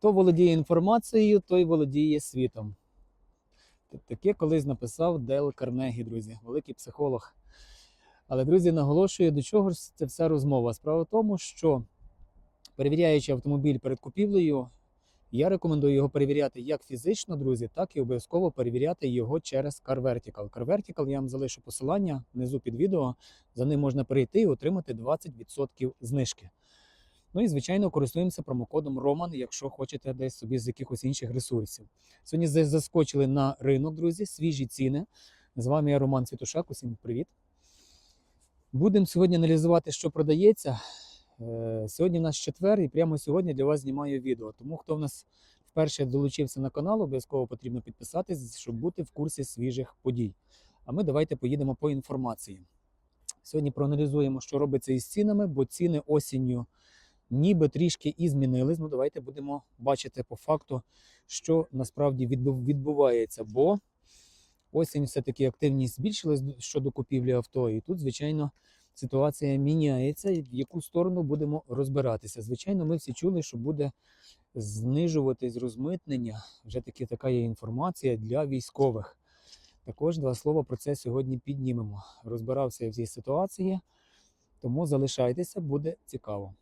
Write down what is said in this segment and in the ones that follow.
Хто володіє інформацією, той володіє світом. Таке колись написав Дел Карнегі, друзі, великий психолог. Але, друзі, наголошую, до чого ж це вся розмова. Справа в тому, що перевіряючи автомобіль перед купівлею, я рекомендую його перевіряти як фізично, друзі, так і обов'язково перевіряти його через Car Vertical. Car я вам залишу посилання внизу під відео. За ним можна перейти і отримати 20% знижки. Ну і, звичайно, користуємося промокодом Роман, якщо хочете десь собі з якихось інших ресурсів. Сьогодні заскочили на ринок, друзі, свіжі ціни. З вами я Роман Світушак. Усім привіт. Будемо сьогодні аналізувати, що продається. Е, Сьогодні в нас четвер, і прямо сьогодні для вас знімаю відео. Тому хто в нас вперше долучився на канал, обов'язково потрібно підписатись, щоб бути в курсі свіжих подій. А ми давайте поїдемо по інформації. Сьогодні проаналізуємо, що робиться із цінами, бо ціни осінню ніби трішки і змінились. Ну, давайте будемо бачити по факту, що насправді відбувається. Бо осінь все-таки активність збільшилась щодо купівлі авто. І тут, звичайно, ситуація міняється. В яку сторону будемо розбиратися? Звичайно, ми всі чули, що буде знижуватись розмитнення. Вже таки така є інформація для військових. Також два слова про це сьогодні піднімемо. Розбирався я в цій ситуації, тому залишайтеся, буде цікаво.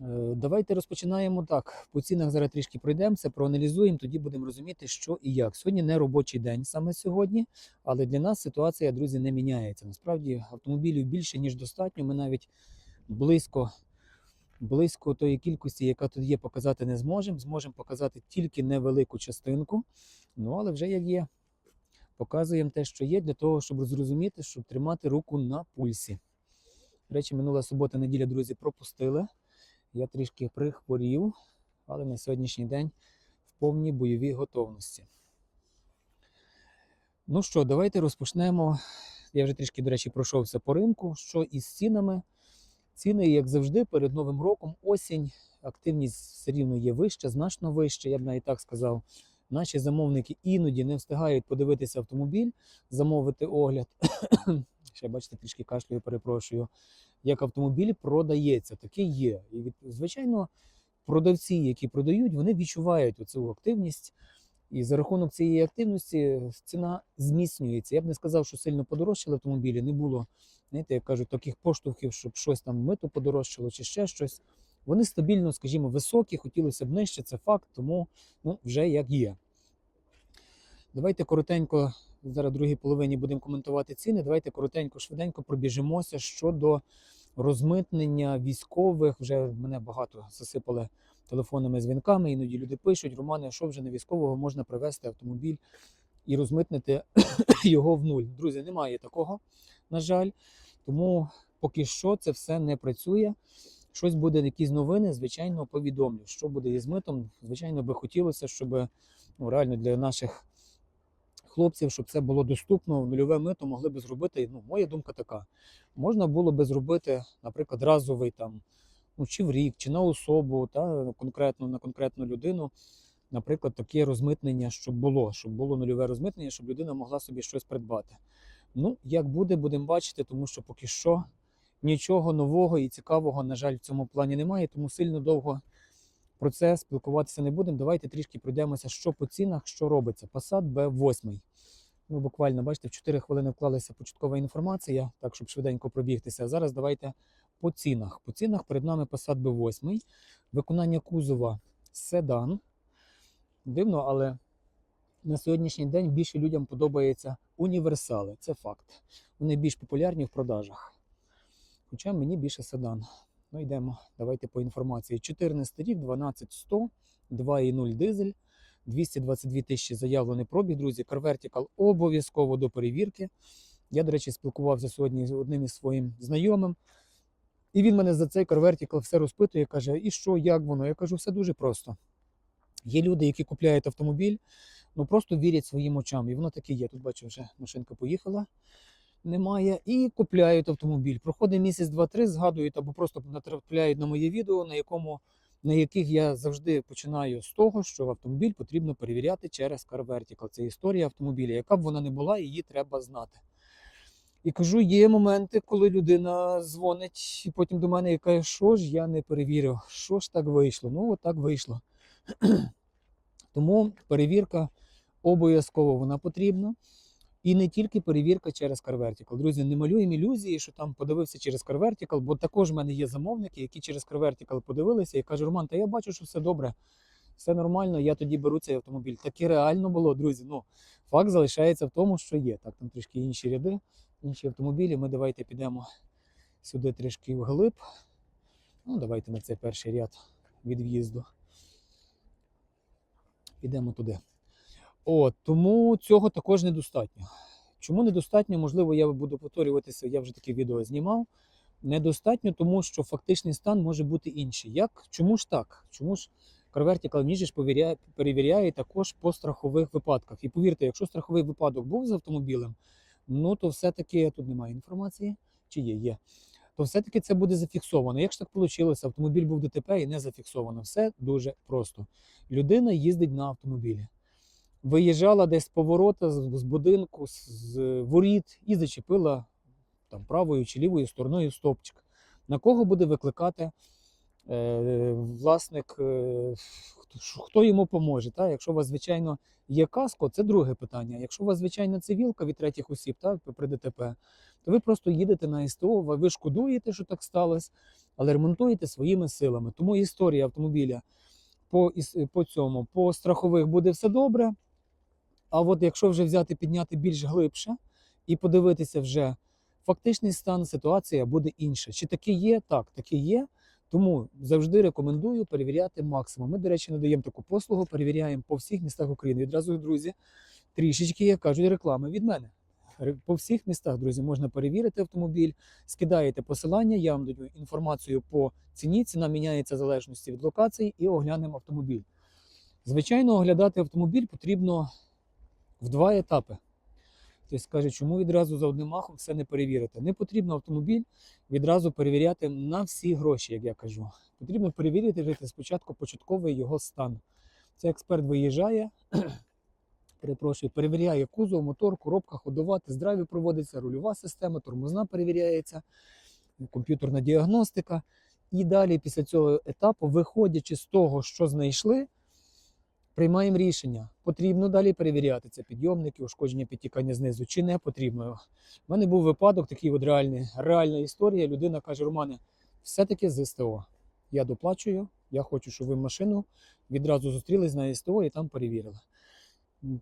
Е, Давайте розпочинаємо так. По цінах зараз трішки пройдемося, проаналізуємо, тоді будемо розуміти, що і як. Сьогодні не робочий день саме сьогодні, але для нас ситуація, друзі, не міняється. Насправді автомобілів більше, ніж достатньо. Ми навіть близько, близько тої кількості, яка тут є, показати не зможемо. Зможемо показати тільки невелику частинку. Ну, але вже як є. Показуємо те, що є, для того, щоб зрозуміти, щоб тримати руку на пульсі. Речі, минула субота, неділя, друзі, пропустили. Я трішки прихворів, але на сьогоднішній день в повній бойовій готовності. Ну що, давайте розпочнемо. Я вже трішки, до речі, пройшовся по ринку. Що із цінами? Ціни, як завжди, перед Новим роком, осінь, активність все рівно є вища, значно вища, я б навіть так сказав. Наші замовники іноді не встигають подивитися автомобіль, замовити огляд. Ще бачите, трішки кашлюю, перепрошую. Як автомобіль продається, таке є. І звичайно, продавці, які продають, вони відчувають оцю активність. І за рахунок цієї активності ціна зміцнюється. Я б не сказав, що сильно подорожчали автомобілі. Не було, знаєте, як кажуть, таких поштовхів, щоб щось там мито подорожчало чи ще щось. Вони стабільно, скажімо, високі, хотілося б нижче, це факт, тому ну, вже як є. Давайте коротенько, зараз в другій половині будемо коментувати ціни. Давайте коротенько, швиденько пробіжимося щодо розмитнення військових. Вже мене багато засипали телефонними дзвінками. Іноді люди пишуть: Романе, що вже на військового можна привезти автомобіль і розмитнити його в нуль. Друзі, немає такого, на жаль. Тому поки що це все не працює. Щось буде, якісь новини, звичайно, повідомлю. Що буде із митом. Звичайно, би хотілося, щоб ну, реально для наших хлопців, щоб це було доступно, нульове мито могли би зробити. Ну, моя думка така: можна було би зробити, наприклад, разовий там, ну чи в рік, чи на особу, та конкретно на конкретну людину. Наприклад, таке розмитнення, щоб було, щоб було нульове розмитнення, щоб людина могла собі щось придбати. Ну, як буде, будемо бачити, тому що поки що нічого нового і цікавого, на жаль, в цьому плані немає, тому сильно довго про це спілкуватися не будемо. Давайте трішки пройдемося, що по цінах, що робиться. Passat B8. Ми буквально, бачите, в 4 хвилини вклалася початкова інформація, так, щоб швиденько пробігтися. Зараз давайте по цінах. По цінах перед нами Passat B8. Виконання кузова седан. Дивно, але на сьогоднішній день більше людям подобаються універсали. Це факт. Вони більш популярні в продажах. Хоча мені більше седан. Ну, йдемо. Давайте по інформації. 14 рік, 12100, 2,0 дизель, 222 тисячі заявлений пробіг, друзі. Car обов'язково до перевірки. Я, до речі, спілкувався сьогодні з одним із своїм знайомим. І він мене за цей Car все розпитує, каже, і що, як воно? Я кажу, все дуже просто. Є люди, які купляють автомобіль, ну просто вірять своїм очам. І воно таке є. Тут бачу, вже машинка поїхала немає, і купляють автомобіль. Проходить місяць, два-три, згадують або просто натрапляють на моє відео, на якому на яких я завжди починаю з того, що автомобіль потрібно перевіряти через Car Vertical. Це історія автомобіля. Яка б вона не була, її треба знати. І кажу, є моменти, коли людина дзвонить і потім до мене і каже, що ж я не перевірив, що ж так вийшло. Ну, от так вийшло. Тому перевірка обов'язково вона потрібна. І не тільки перевірка через CarVertical. Друзі, не малюємо ілюзії, що там подивився через CarVertical, бо також в мене є замовники, які через CarVertical подивилися і кажуть, Роман, та я бачу, що все добре, все нормально, я тоді беру цей автомобіль. Таке реально було, друзі. Ну, факт залишається в тому, що є. Так, там трішки інші ряди, інші автомобілі. Ми давайте підемо сюди трішки вглиб. Ну, давайте на цей перший ряд від в'їзду. Підемо туди. От, тому цього також недостатньо. Чому недостатньо? Можливо, я буду повторюватися, я вже таке відео знімав. Недостатньо, тому що фактичний стан може бути інший. Як? Чому ж так? Чому ж CarVertical ніж перевіряє, перевіряє також по страхових випадках? І повірте, якщо страховий випадок був з автомобілем, ну то все-таки тут немає інформації, чи є, є. То все-таки це буде зафіксовано. Як ж так вийшло? Автомобіль був ДТП і не зафіксовано. Все дуже просто. Людина їздить на автомобілі виїжджала десь з поворота з, будинку, з, воріт і зачепила там правою чи лівою стороною стопчик. На кого буде викликати е, власник, е, хто, йому поможе? Та? Якщо у вас, звичайно, є каско, це друге питання. Якщо у вас, звичайно, цивілка від третіх осіб та, при ДТП, то ви просто їдете на СТО, ви шкодуєте, що так сталося, але ремонтуєте своїми силами. Тому історія автомобіля по, по цьому, по страхових буде все добре. А от якщо вже взяти підняти більш глибше і подивитися вже фактичний стан, ситуація буде інша. Чи таке є? Так, таке є. Тому завжди рекомендую перевіряти максимум. Ми, до речі, надаємо таку послугу, перевіряємо по всіх містах України. Відразу, друзі, трішечки, як кажуть, реклами від мене. По всіх містах, друзі, можна перевірити автомобіль, скидаєте посилання, я вам даю інформацію по ціні. Ціна міняється в залежності від локації і оглянемо автомобіль. Звичайно, оглядати автомобіль потрібно в два етапи. Хтось скаже, чому відразу за одним махом все не перевірити. Не потрібно автомобіль відразу перевіряти на всі гроші, як я кажу. Потрібно перевірити жити спочатку початковий його стан. Це експерт виїжджає, перепрошую, перевіряє кузов, мотор, коробка, ходова, тест-драйви проводиться, рульова система, тормозна перевіряється, комп'ютерна діагностика. І далі, після цього етапу, виходячи з того, що знайшли, приймаємо рішення, потрібно далі перевіряти це підйомники, ушкодження підтікання знизу, чи не потрібно. У мене був випадок, такий от реальний, реальна історія. Людина каже: Романе, все-таки з СТО. Я доплачую, я хочу, щоб ви машину відразу зустрілись на СТО і там перевірили.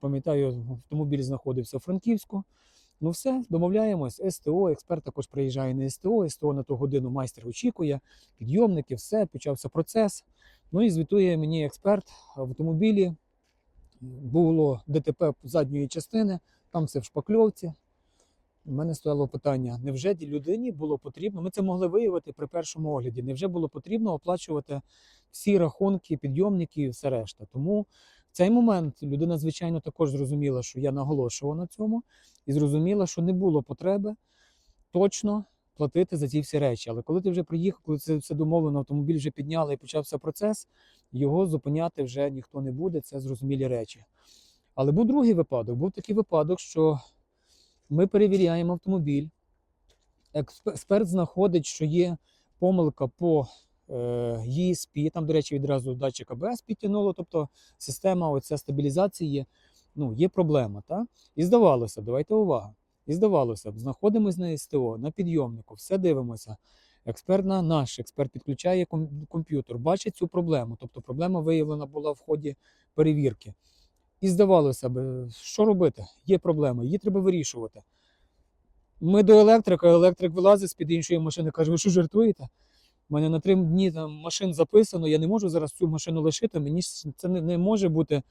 Пам'ятаю, автомобіль знаходився у Франківську. Ну все, домовляємось. СТО, експерт також приїжджає на СТО, СТО на ту годину майстер очікує, підйомники, все, почався процес. Ну і звітує мені експерт в автомобілі. Було ДТП задньої частини, там все в шпакльовці. У мене стояло питання: невже людині було потрібно? Ми це могли виявити при першому огляді. Невже було потрібно оплачувати всі рахунки, підйомники і все решта? Тому в цей момент людина, звичайно, також зрозуміла, що я наголошував на цьому, і зрозуміла, що не було потреби точно платити за ці всі речі. Але коли ти вже приїхав, коли це все домовлено, автомобіль вже підняли і почався процес, його зупиняти вже ніхто не буде, це зрозумілі речі. Але був другий випадок. Був такий випадок, що ми перевіряємо автомобіль. Експерт знаходить, що є помилка по е, ESP, там, до речі, відразу датчик АБС підтягнуло, тобто система оця стабілізації, ну, є проблема. Та? І здавалося, давайте увага. І здавалося б, знаходимось на СТО, на підйомнику, все дивимося. Експерт на наш експерт підключає комп'ютер, бачить цю проблему. Тобто проблема виявлена була в ході перевірки. І здавалося б, що робити? Є проблема, її треба вирішувати. Ми до електрика, електрик вилазить з-під іншої машини, каже: ви що жартуєте? У мене на три дні там машин записано, я не можу зараз цю машину лишити. Мені це не, не може бути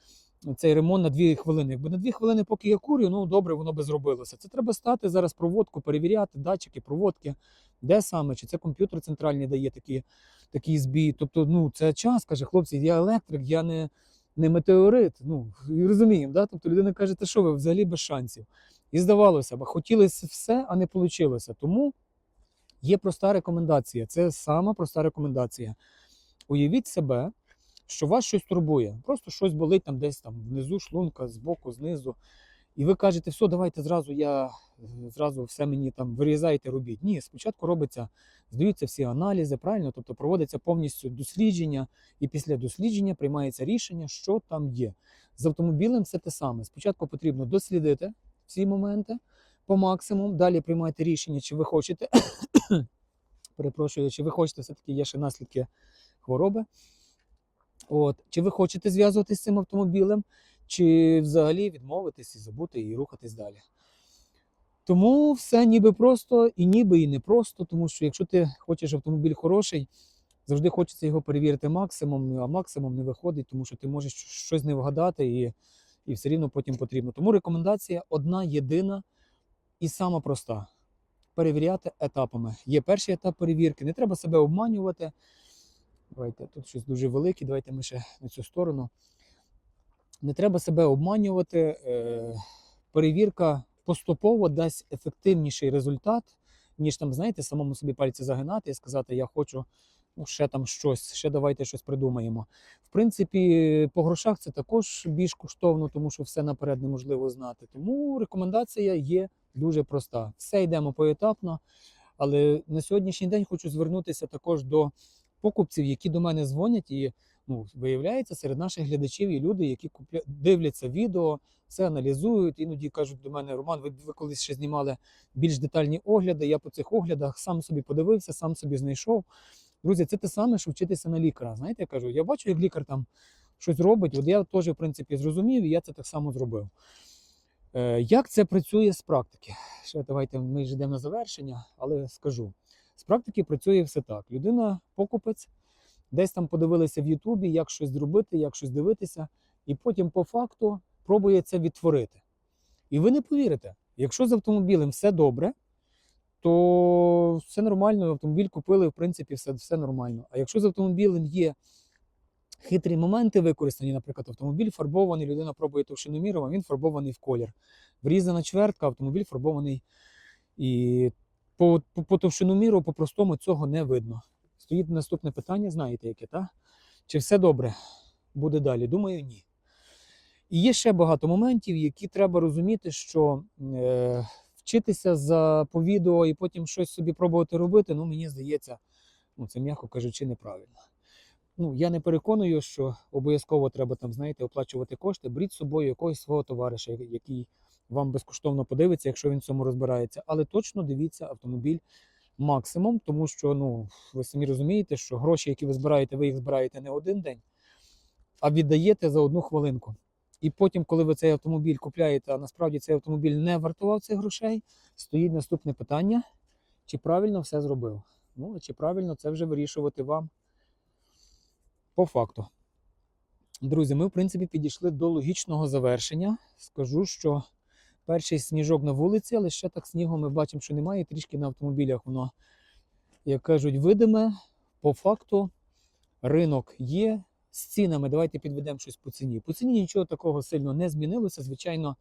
цей ремонт на дві хвилини. Якби на дві хвилини, поки я курю, ну добре, воно би зробилося. Це треба стати зараз проводку, перевіряти, датчики, проводки, де саме, чи це комп'ютер центральний дає такі, такий збій. Тобто, ну це час, каже, хлопці, я електрик, я не, не метеорит. Ну, розуміємо, да? Тобто людина каже, та що ви взагалі без шансів. І здавалося б, хотілося все, а не вийшло. Тому є проста рекомендація. Це сама проста рекомендація. Уявіть себе, що вас щось турбує. Просто щось болить там десь там внизу шлунка, збоку, знизу. І ви кажете, все, давайте зразу я зразу все мені там вирізайте, робіть. Ні, спочатку робиться, здаються всі аналізи, правильно? Тобто проводиться повністю дослідження, і після дослідження приймається рішення, що там є. З автомобілем все те саме. Спочатку потрібно дослідити всі моменти по максимуму, далі приймайте рішення, чи ви хочете, перепрошую, чи ви хочете, все-таки є ще наслідки хвороби. От, чи ви хочете зв'язуватися з цим автомобілем, чи взагалі відмовитись і забути і рухатись далі. Тому все ніби просто і ніби і не просто, тому що якщо ти хочеш автомобіль хороший, завжди хочеться його перевірити максимум, а максимум не виходить, тому що ти можеш щось не вгадати і, і все рівно потім потрібно. Тому рекомендація одна єдина і сама проста: перевіряти етапами. Є перший етап перевірки, не треба себе обманювати. Давайте тут щось дуже велике, давайте ми ще на цю сторону. Не треба себе обманювати. Е, перевірка поступово дасть ефективніший результат, ніж там, знаєте, самому собі пальці загинати і сказати, я хочу ну, ще там щось, ще давайте щось придумаємо. В принципі, по грошах це також більш коштовно, тому що все наперед неможливо знати. Тому рекомендація є дуже проста. Все йдемо поетапно. Але на сьогоднішній день хочу звернутися також до покупців, які до мене дзвонять, і ну, виявляється, серед наших глядачів є люди, які купля... дивляться відео, все аналізують. Іноді кажуть до мене, Роман, ви, ви колись ще знімали більш детальні огляди. Я по цих оглядах сам собі подивився, сам собі знайшов. Друзі, це те саме, що вчитися на лікаря. Знаєте, я кажу, я бачу, як лікар там щось робить. От я теж, в принципі, зрозумів, і я це так само зробив. Е, як це працює з практики? Ще давайте ми ж йдемо на завершення, але скажу. З практики працює все так. Людина, покупець, десь там подивилися в Ютубі, як щось зробити, як щось дивитися, і потім по факту пробує це відтворити. І ви не повірите, якщо з автомобілем все добре, то все нормально, автомобіль купили, в принципі, все, все нормально. А якщо з автомобілем є хитрі моменти використані, наприклад, автомобіль фарбований, людина пробує товщиноміром, а він фарбований в колір. Врізана чвертка, автомобіль фарбований. І по, по, по товщиноміру, по-простому цього не видно. Стоїть наступне питання, знаєте яке, так? Чи все добре буде далі? Думаю, ні. І є ще багато моментів, які треба розуміти, що е, вчитися за по відео і потім щось собі пробувати робити, ну мені здається, ну це м'яко кажучи, неправильно. Ну, я не переконую, що обов'язково треба там, знаєте, оплачувати кошти. Беріть з собою якогось свого товариша, який вам безкоштовно подивиться, якщо він в цьому розбирається. Але точно дивіться автомобіль максимум, тому що ну, ви самі розумієте, що гроші, які ви збираєте, ви їх збираєте не один день, а віддаєте за одну хвилинку. І потім, коли ви цей автомобіль купляєте, а насправді цей автомобіль не вартував цих грошей, стоїть наступне питання: чи правильно все зробив? Ну, чи правильно це вже вирішувати вам по факту. Друзі, ми, в принципі, підійшли до логічного завершення. Скажу, що перший сніжок на вулиці, але ще так снігу ми бачимо, що немає. Трішки на автомобілях воно, як кажуть, видиме. По факту ринок є з цінами. Давайте підведемо щось по ціні. По ціні нічого такого сильно не змінилося. Звичайно,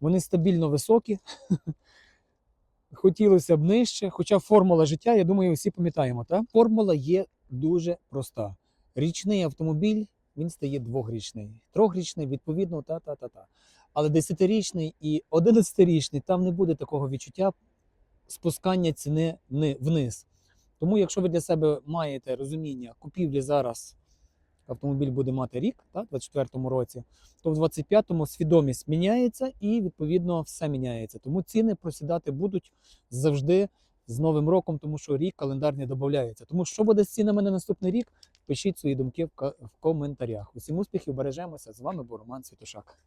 вони стабільно високі. Хотілося б нижче. Хоча формула життя, я думаю, всі пам'ятаємо. Та? Формула є дуже проста. Річний автомобіль він стає двохрічний. Трьохрічний, відповідно, та-та-та-та. Але десятирічний і одинадцятирічний там не буде такого відчуття спускання ціни вниз. Тому, якщо ви для себе маєте розуміння купівлі зараз, автомобіль буде мати рік, та, в 24-му році, то в 25-му свідомість міняється і відповідно все міняється. Тому ціни просідати будуть завжди з Новим роком, тому що рік календар не додається. Тому що буде з цінами на наступний рік? Пишіть свої думки в коментарях. Усім успіхів, бережемося. З вами був Роман Святошак.